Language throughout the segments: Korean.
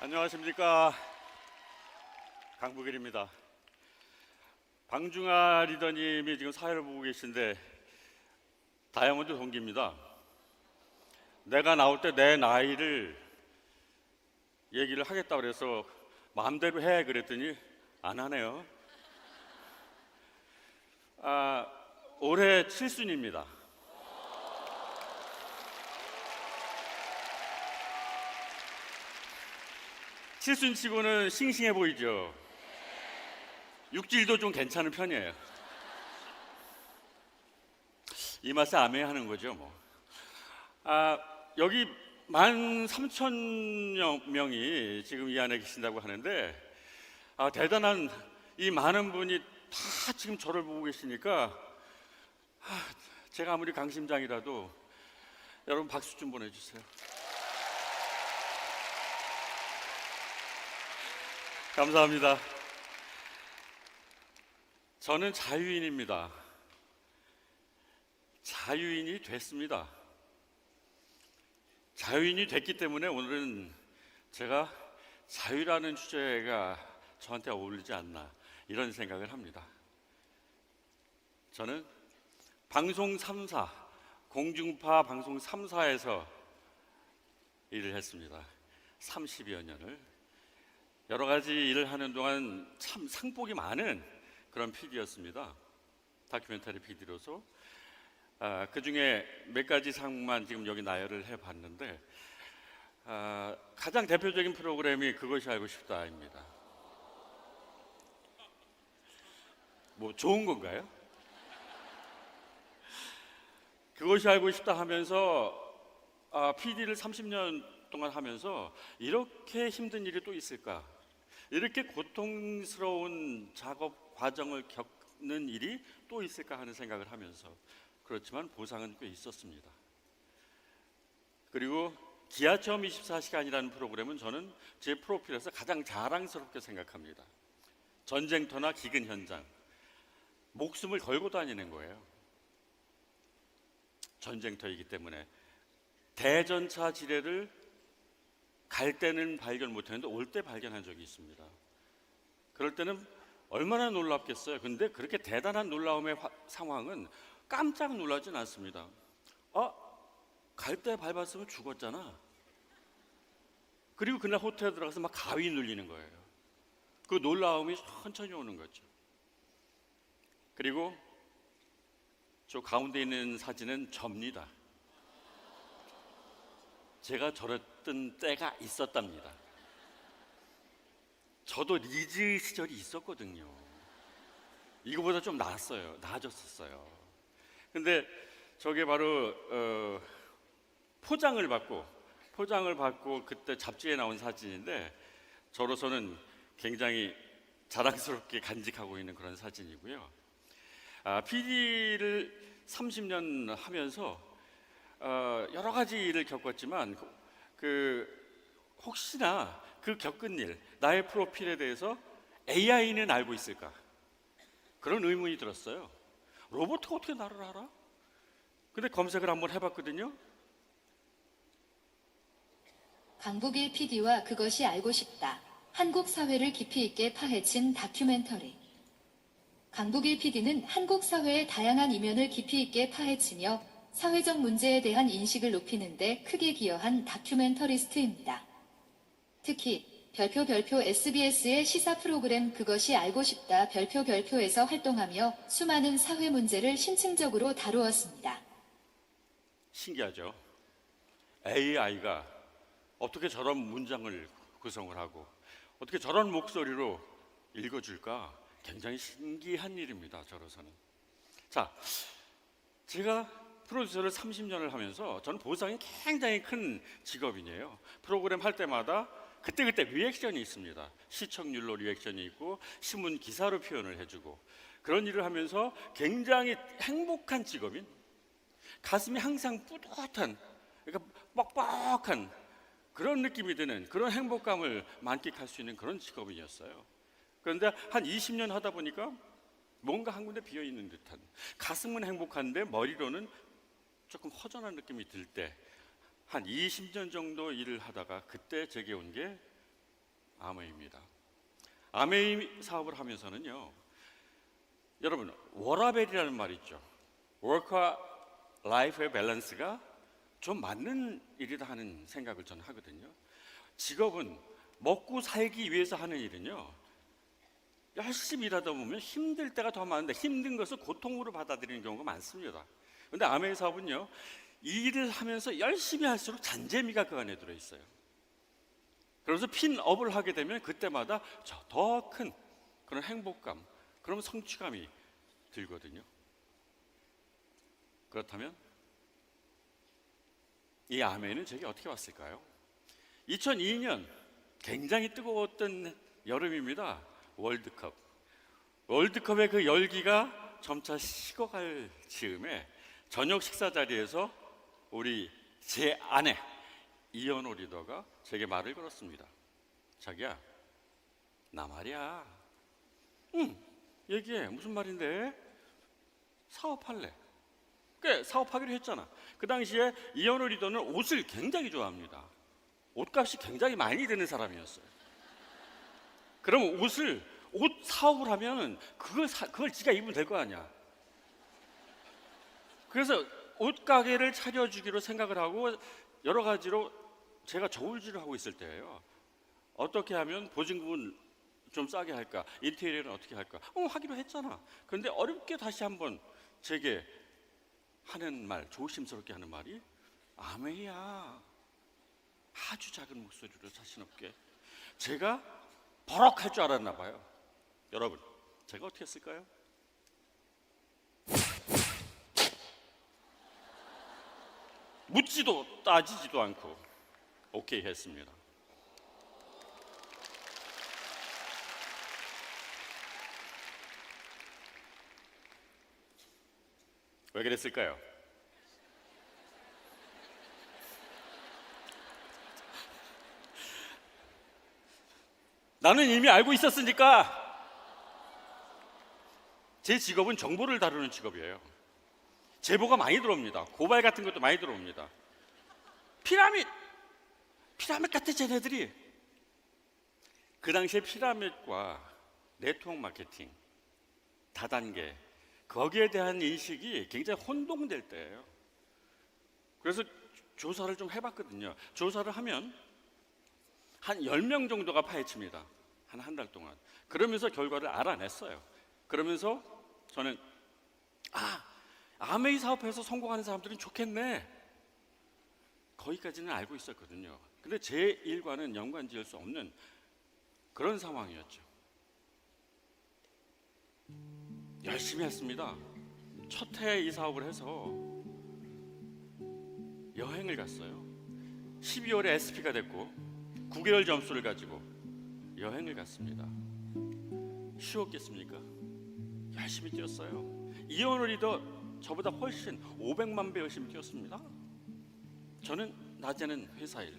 안녕하십니까 강북일입니다. 방중아 리더님이 지금 사회를 보고 계신데 다이아몬드 동기입니다. 내가 나올 때 내 나이를 얘기를 하겠다 그래서 마음대로 해 그랬더니 안 하네요. 아, 올해 칠순입니다. 칠순 치고는 싱싱해 보이죠. 육질도 좀 괜찮은 편이에요. 이 맛에 아메하는 거죠, 뭐. 아, 여기 만 삼천 명이 지금 이 안에 계신다고 하는데, 아, 대단한 이 많은 분이 다 지금 저를 보고 계시니까, 아, 제가 아무리 강심장이라도 여러분 박수 좀 보내주세요. 감사합니다. 저는 자유인입니다. 자유인이 됐습니다. 자유인이 됐기 때문에 오늘은 제가 자유라는 주제가 저한테 어울리지 않나 이런 생각을 합니다. 저는 방송 3사, 공중파 방송 3사에서 일을 했습니다. 30여 년을. 여러 가지 일을 하는 동안 참 상복이 많은 그런 PD였습니다. 다큐멘터리 PD로서 아, 그 중에 몇 가지 상만 지금 여기 나열을 해봤는데 아, 가장 대표적인 프로그램이 그것이 알고 싶다입니다. 뭐 좋은 건가요? 그것이 알고 싶다 하면서 아, PD를 30년 동안 하면서 이렇게 힘든 일이 또 있을까? 이렇게 고통스러운 작업 과정을 겪는 일이 또 있을까 하는 생각을 하면서 그렇지만 보상은 꽤 있었습니다. 그리고 기아 체험 24시간이라는 프로그램은 저는 제 프로필에서 가장 자랑스럽게 생각합니다. 전쟁터나 기근 현장, 목숨을 걸고 다니는 거예요. 전쟁터이기 때문에 대전차 지뢰를 갈 때는 발견 못했는데 올 때 발견한 적이 있습니다. 그럴 때는 얼마나 놀랍겠어요. 근데 그렇게 대단한 놀라움의 화- 상황은 깜짝 놀라진 않습니다. 아, 갈 때 밟았으면 죽었잖아. 그리고 그날 호텔에 들어가서 막 가위 눌리는 거예요. 그 놀라움이 천천히 오는 거죠. 그리고 저 가운데 있는 사진은 접니다. 제가 저랬 던 때가 있었답니다. 저도 리즈 시절이 있었거든요. 이거보다 좀 나았어요. 나아졌었어요. 근데 저게 바로 어, 포장을 받고 포장을 받고 그때 잡지에 나온 사진인데 저로서는 굉장히 자랑스럽게 간직하고 있는 그런 사진이고요. 아, PD를 30년 하면서 어, 여러 가지 일을 겪었지만 그, 그 혹시나 그 겪은 일, 나의 프로필에 대해서 AI는 알고 있을까? 그런 의문이 들었어요. 로봇이 어떻게 나를 알아? 근데 검색을 한번 해봤거든요. 강북일 PD와 그것이 알고 싶다. 한국 사회를 깊이 있게 파헤친 다큐멘터리. 강북일 PD는 한국 사회의 다양한 이면을 깊이 있게 파헤치며 사회적 문제에 대한 인식을 높이는 데 크게 기여한 다큐멘터리스트입니다. 특히 별표 별표 SBS의 시사 프로그램 그것이 알고 싶다 별표 별표에서 활동하며 수많은 사회 문제를 심층적으로 다루었습니다. 신기하죠. AI가 어떻게 저런 문장을 구성을 하고 어떻게 저런 목소리로 읽어줄까 굉장히 신기한 일입니다. 저로서는. 자, 제가 프로듀서를 30년을 하면서 저는 보상이 굉장히 큰 직업이에요. 프로그램 할 때마다 그때그때 리액션이 있습니다. 시청률로 리액션이 있고 신문 기사로 표현을 해주고 그런 일을 하면서 굉장히 행복한 직업인 가슴이 항상 뿌듯한 그러니까 뻑뻑한 그런 느낌이 드는 그런 행복감을 만끽할 수 있는 그런 직업이었어요. 그런데 한 20년 하다 보니까 뭔가 한 군데 비어 있는 듯한 가슴은 행복한데 머리로는 조금 허전한 느낌이 들 때 한 20년 정도 일을 하다가 그때 제게 온 게 아메이입니다. 아메이 사업을 하면서는요. 여러분 워라벨이라는 말 있죠. 워크와 라이프의 밸런스가 좀 맞는 일이다 하는 생각을 저는 하거든요. 직업은 먹고 살기 위해서 하는 일은요. 열심히 일하다 보면 힘들 때가 더 많은데 힘든 것을 고통으로 받아들이는 경우가 많습니다. 근데 아메이 사업은요. 이 일을 하면서 열심히 할수록 잔재미가 그 안에 들어 있어요. 그래서 핀업을 하게 되면 그때마다 더 큰 그런 행복감, 그런 성취감이 들거든요. 그렇다면 이 아멘은 제게 어떻게 왔을까요? 2002년 굉장히 뜨거웠던 여름입니다. 월드컵. 월드컵의 그 열기가 점차 식어갈 즈음에 저녁 식사 자리에서 우리 제 아내 이현호 리더가 제게 말을 걸었습니다. 자기야, 나 말이야. 응, 얘기해. 무슨 말인데? 사업할래. 꽤 사업하기로 했잖아. 그 당시에 이현호 리더는 옷을 굉장히 좋아합니다. 옷값이 굉장히 많이 드는 사람이었어요. 그럼 옷을 옷 사업을 하면 그걸 사, 그걸 지가 입으면 될 거 아니야. 그래서 옷 가게를 차려주기로 생각을 하고 여러 가지로 제가 저울질을 하고 있을 때예요. 어떻게 하면 보증금은 좀 싸게 할까? 인테리어는 어떻게 할까? 어, 하기로 했잖아. 그런데 어렵게 다시 한번 제게 하는 말, 조심스럽게 하는 말이 아메야. 아주 작은 목소리로 자신 없게. 제가 버럭할 줄 알았나 봐요. 여러분, 제가 어떻게 했을까요? 묻지도 따지지도 않고 오케이 했습니다. 왜 그랬을까요? 나는 이미 알고 있었으니까 제 직업은 정보를 다루는 직업이에요. 제보가 많이 들어옵니다. 고발 같은 것도 많이 들어옵니다. 피라밋, 피라밋 같은 쟤네들이 그 당시에 피라밋과 네트워크 마케팅, 다단계 거기에 대한 인식이 굉장히 혼동될 때예요. 그래서 조사를 좀 해봤거든요. 조사를 하면 한 10명 정도가 파헤칩니다. 한 한 달 동안. 그러면서 결과를 알아냈어요. 그러면서 저는 아, 아메이 사업에서 성공하는 사람들은 좋겠네. 거기까지는 알고 있었거든요. 근데 제 일과는 연관 지을 수 없는 그런 상황이었죠. 열심히 했습니다. 첫 해에 이 사업을 해서 여행을 갔어요. 12월에 SP가 됐고 9개월 점수를 가지고 여행을 갔습니다. 쉬웠겠습니까? 열심히 뛰었어요. 이현우 리더 저보다 훨씬 500만 배 열심히 뛰었습니다. 저는 낮에는 회사 일,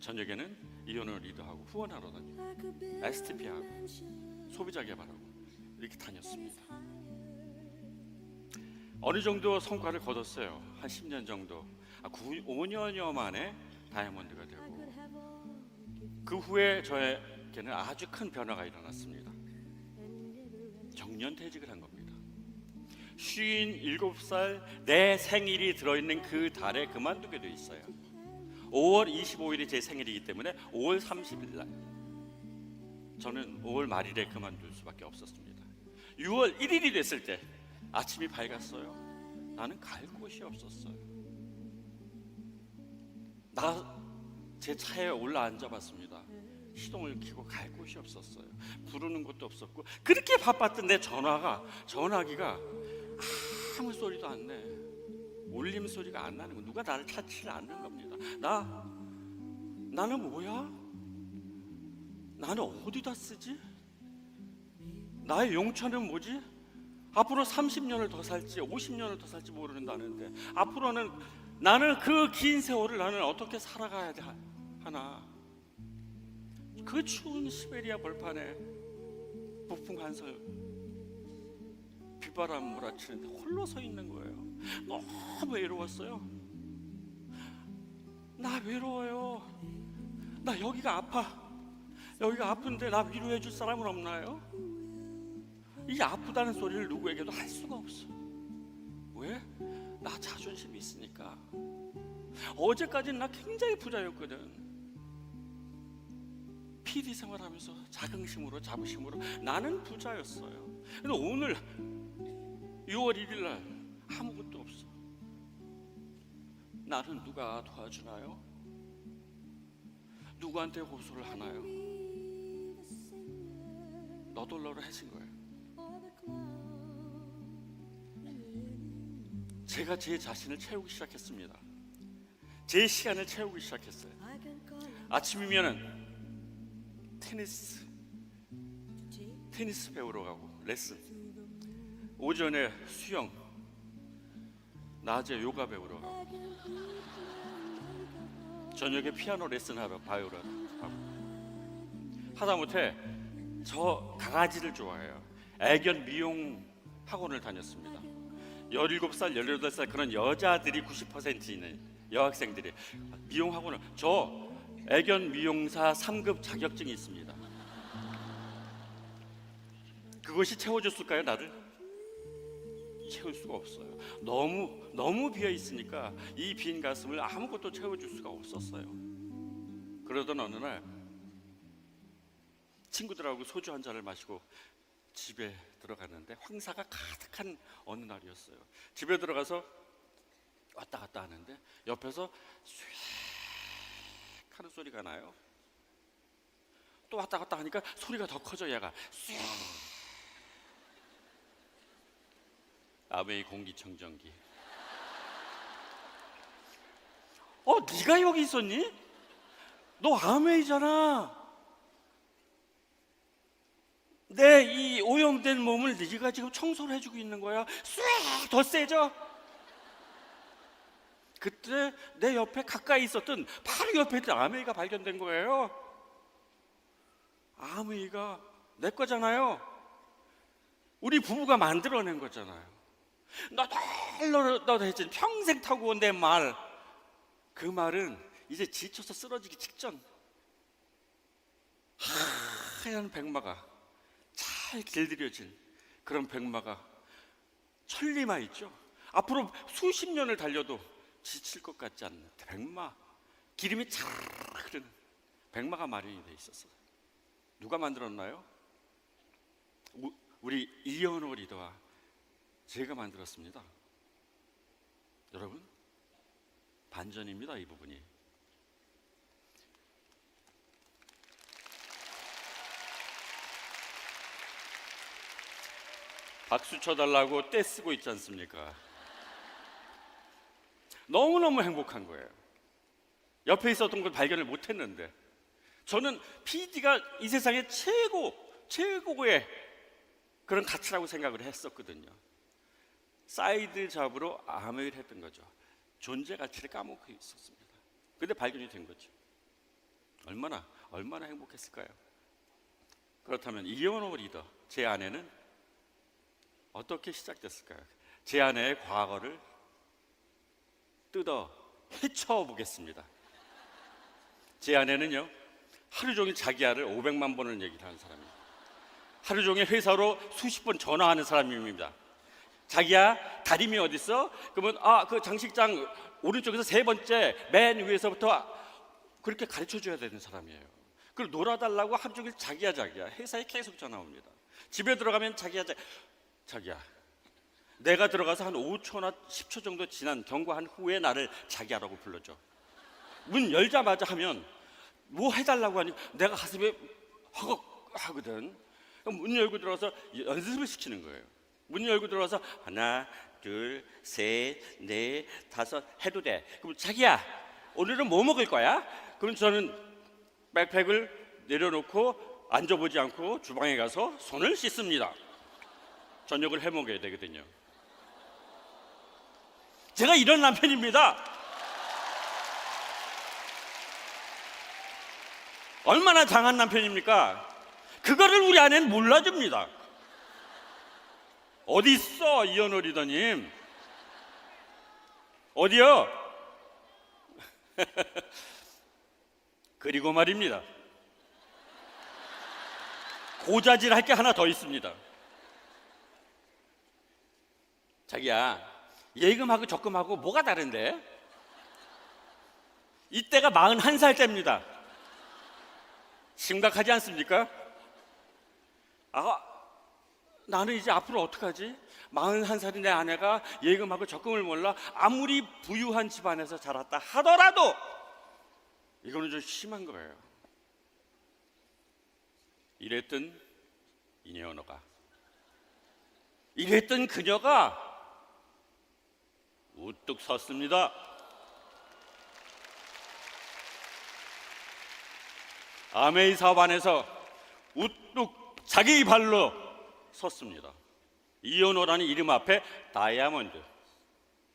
저녁에는 이현우 리더하고 후원하러 다니고 STP하고 소비자 개발하고 이렇게 다녔습니다. 어느 정도 성과를 거뒀어요. 한 10년 정도. 아, 9, 5년여 만에 다이아몬드가 되고 그 후에 저에게는 아주 큰 변화가 일어났습니다. 정년퇴직을 한 겁니다. 57살 내 생일이 들어있는 그 달에 그만두게 돼 있어요. 5월 25일이 제 생일이기 때문에 5월 30일 날 저는 5월 말일에 그만둘 수밖에 없었습니다. 6월 1일이 됐을 때 아침이 밝았어요. 나는 갈 곳이 없었어요. 나 제 차에 올라 앉아봤습니다. 시동을 켜고 갈 곳이 없었어요. 부르는 것도 없었고 그렇게 바빴던 내 전화가 전화기가 아무 소리도 안 내. 울림 소리가 안 나는 거. 누가 나를 찾지를 않는 겁니다. 나 나는 뭐야? 나는 어디다 쓰지? 나의 용처는 뭐지? 앞으로 30년을 더 살지 50년을 더 살지 모르는다는데 앞으로는 나는 그 긴 세월을 나는 어떻게 살아가야 돼 하나 그 추운 시베리아 벌판에 부풍 한설 빗바람 몰아치는데 홀로 서 있는 거예요 너무 외로웠어요 나 외로워요 나 여기가 아파 여기가 아픈데 나 위로해 줄 사람은 없나요? 이 아프다는 소리를 누구에게도 할 수가 없어. 왜? 나 자존심이 있으니까. 어제까지는 나 굉장히 부자였거든. PD 생활하면서 자긍심으로 자부심으로 나는 부자였어요. 근데 오늘 6월 1일 날 아무것도 없어. 나는 누가 도와주나요? 누구한테 호소를 하나요? 너덜너를 해진 거예요. 제가 제 자신을 채우기 시작했습니다. 제 시간을 채우기 시작했어요. 아침이면은 테니스 테니스 배우러 가고 레슨. 오전에 수영. 낮에 요가 배우러 가고. 저녁에 피아노 레슨 하러 바이올을 하고. 하다못해 저 강아지를 좋아해요. 애견 미용 학원을 다녔습니다. 17살, 18살 그런 여자들이 90% 있는 여학생들이 미용 학원을 저 애견 미용사 3급 자격증이 있습니다. 그것이 채워줬을까요, 나를? 채울 수가 없어요. 너무 너무 비어 있으니까 이 빈 가슴을 아무것도 채워줄 수가 없었어요. 그러던 어느 날 친구들하고 소주 한 잔을 마시고 집에 들어갔는데 황사가 가득한 어느 날이었어요. 집에 들어가서 왔다 갔다 하는데 옆에서 쇠 하는 소리가 나요. 또 왔다 갔다 하니까 소리가 더 커져 얘가 쇠 아베이 공기청정기. 어, 네가 여기 있었니? 너 아메이잖아. 내 이 오염된 몸을 네가 지금 청소를 해주고 있는 거야. 쑥더 세져. 그때 내 옆에 가까이 있었던 바로 옆에 있던 아메이가 발견된 거예요. 아메이가 내 거잖아요. 우리 부부가 만들어낸 거잖아요. 너덜너덜해진 평생 타고 온 내 말. 그 말은 이제 지쳐서 쓰러지기 직전. 하얀 백마가 잘 길들여진 그런 백마가 천리마 있죠. 앞으로 수십 년을 달려도 지칠 것 같지 않는 백마. 기름이 잘 흐르는 백마가 마련이 돼 있었어요. 누가 만들었나요? 우- 우리 이현호 리더와 제가 만들었습니다. 여러분 반전입니다 이 부분이. 박수 쳐달라고 떼 쓰고 있지 않습니까? 너무너무 행복한 거예요. 옆에 있었던 걸 발견을 못 했는데 저는 PD가 이 세상의 최고 최고의 그런 가치라고 생각을 했었거든요. 사이드 잡으로 아메이를 했던 거죠. 존재 가치를 까먹고 있었습니다. 근데 발견이 된 거죠. 얼마나 얼마나 행복했을까요? 그렇다면 이현호 리더 제 아내는 어떻게 시작됐을까요? 제 아내의 과거를 뜯어 헤쳐 보겠습니다. 제 아내는요 하루 종일 자기 아를 500만 번을 얘기를 하는 사람입니다. 하루 종일 회사로 수십 번 전화하는 사람입니다. 자기야 다림이 어디 있어? 그러면 아 그 장식장 오른쪽에서 세 번째 맨 위에서부터 그렇게 가르쳐 줘야 되는 사람이에요. 그걸 놀아달라고 하루 종일 자기야 자기야 회사에 계속 전화 옵니다. 집에 들어가면 자기야 자, 자기야 내가 들어가서 한 5초나 10초 정도 지난 경과한 후에 나를 자기야라고 불러줘. 문 열자마자 하면 뭐 해달라고 하니 내가 가슴에 허걱 하거든. 문 열고 들어가서 연습을 시키는 거예요. 문 열고 들어가서 하나, 둘, 셋, 넷, 다섯 해도 돼. 그럼 자기야 오늘은 뭐 먹을 거야? 그럼 저는 백팩을 내려놓고 앉아보지 않고 주방에 가서 손을 씻습니다. 저녁을 해 먹어야 되거든요. 제가 이런 남편입니다. 얼마나 장한 남편입니까? 그거를 우리 아내는 몰라줍니다. 어디 있어 이현호 리더님? 어디요? 그리고 말입니다. 고자질 할 게 하나 더 있습니다. 자기야, 예금하고 적금하고 뭐가 다른데? 이때가 41살 때입니다. 심각하지 않습니까? 아, 나는 이제 앞으로 어떡하지? 41살인 내 아내가 예금하고 적금을 몰라 아무리 부유한 집안에서 자랐다 하더라도 이거는 좀 심한 거예요. 이랬던 이녀너가 이랬던 그녀가 우뚝 섰습니다. 아메이 사업 안에서 우뚝 자기 발로 섰습니다. 이연호라는 이름 앞에 다이아몬드,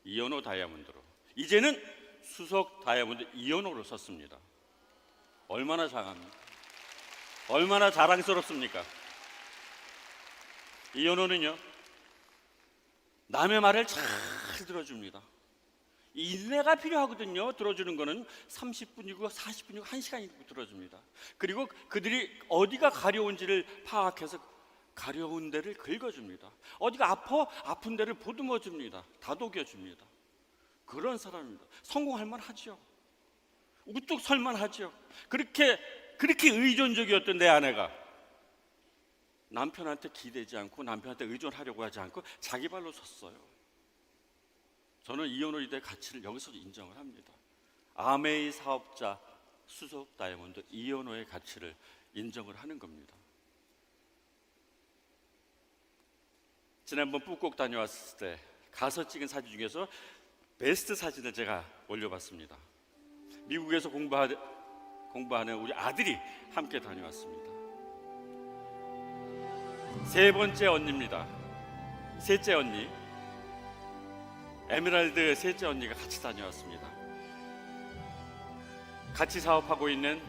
이연호 다이아몬드로 이제는 수석 다이아몬드 이연호로 섰습니다. 얼마나 장합니까? 얼마나 자랑스럽습니까? 이연호는요 남의 말을 잘 들어줍니다. 인내가 필요하거든요. 들어주는 거는 30분이고 40분이고 1시간이고 들어줍니다. 그리고 그들이 어디가 가려운지를 파악해서 가려운 데를 긁어줍니다. 어디가 아파 아픈 데를 보듬어 줍니다. 다독여 줍니다. 그런 사람입니다. 성공할 만하죠. 우뚝 설만 하죠. 그렇게 그렇게 의존적이었던 내 아내가 남편한테 기대지 않고 남편한테 의존하려고 하지 않고 자기 발로 섰어요. 저는 이혼의대 가치를 여기서 인정을 합니다. 아메이 사업자 수석 다이아몬드 이현호의 가치를 인정을 하는 겁니다. 지난번 북곡 다녀왔을 때 가서 찍은 사진 중에서 베스트 사진을 제가 올려봤습니다. 미국에서 공부하, 공부하는 우리 아들이 함께 다녀왔습니다. 세 번째 언니입니다. 셋째 언니. 에메랄드 셋째 언니가 같이 다녀왔습니다. 같이 사업하고 있는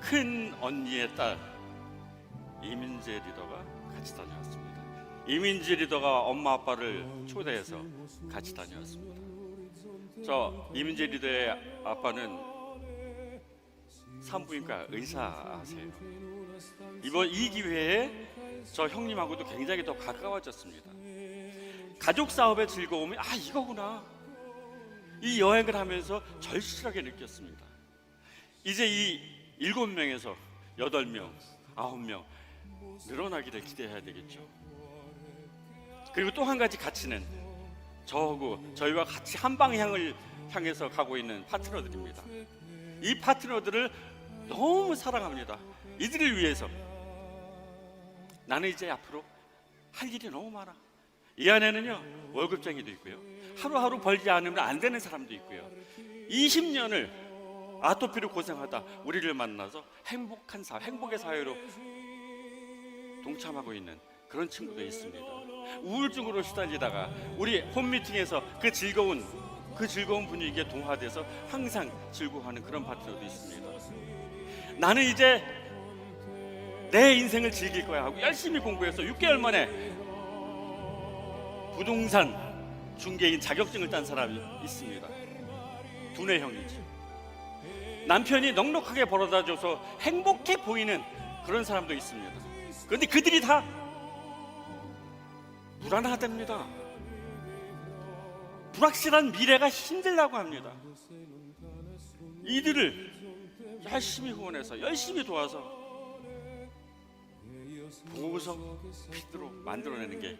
큰 언니의 딸 이민재 리더가 같이 다녀왔습니다. 이민재 리더가 엄마 아빠를 초대해서 같이 다녀왔습니다. 저 이민재 리더의 아빠는 산부인과 의사세요. 이번 이 기회에 저 형님하고도 굉장히 더 가까워졌습니다. 가족 사업의 즐거움이 아 이거구나. 이 여행을 하면서 절실하게 느꼈습니다. 이제 이 일곱 명에서 여덟 명, 아홉 명 늘어나기를 기대해야 되겠죠. 그리고 또 한 가지 가치는 저하고 저희와 같이 한 방향을 향해서 가고 있는 파트너들입니다. 이 파트너들을 너무 사랑합니다. 이들을 위해서 나는 이제 앞으로 할 일이 너무 많아. 이 안에는요 월급쟁이도 있고요. 하루하루 벌지 않으면 안 되는 사람도 있고요. 20년을 아토피로 고생하다 우리를 만나서 행복한 사 행복의 사회로 동참하고 있는 그런 친구도 있습니다. 우울증으로 시달리다가 우리 홈미팅에서 그 즐거운 그 즐거운 분위기에 동화돼서 항상 즐거워하는 그런 파트너도 있습니다. 나는 이제 내 인생을 즐길 거야 하고 열심히 공부해서 6개월 만에 부동산 중개인 자격증을 딴 사람이 있습니다. 두뇌 형이지. 남편이 넉넉하게 벌어다 줘서 행복해 보이는 그런 사람도 있습니다. 그런데 그들이 다 불안하답니다. 불확실한 미래가 힘들다고 합니다. 이들을 열심히 후원해서 열심히 도와서 보석 피드로 만들어내는 게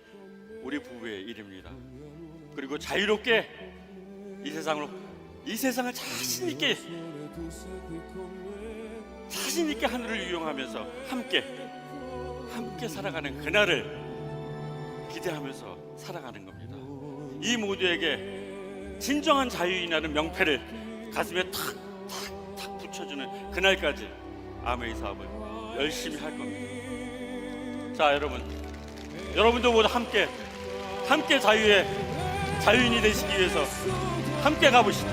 우리 부부의 일입니다. 그리고 자유롭게 이 세상으로 이 세상을 자신 있게 자신 있게 하늘을 이용하면서 함께 함께 살아가는 그날을 기대하면서 살아가는 겁니다. 이 모두에게 진정한 자유인이라는 명패를 가슴에 탁탁탁 붙여주는 그날까지 아메이 사업을 열심히 할 겁니다. 자, 여러분, 여러분도 모두 함께 함께 자유의 자유인이 되시기 위해서 함께 가보시죠.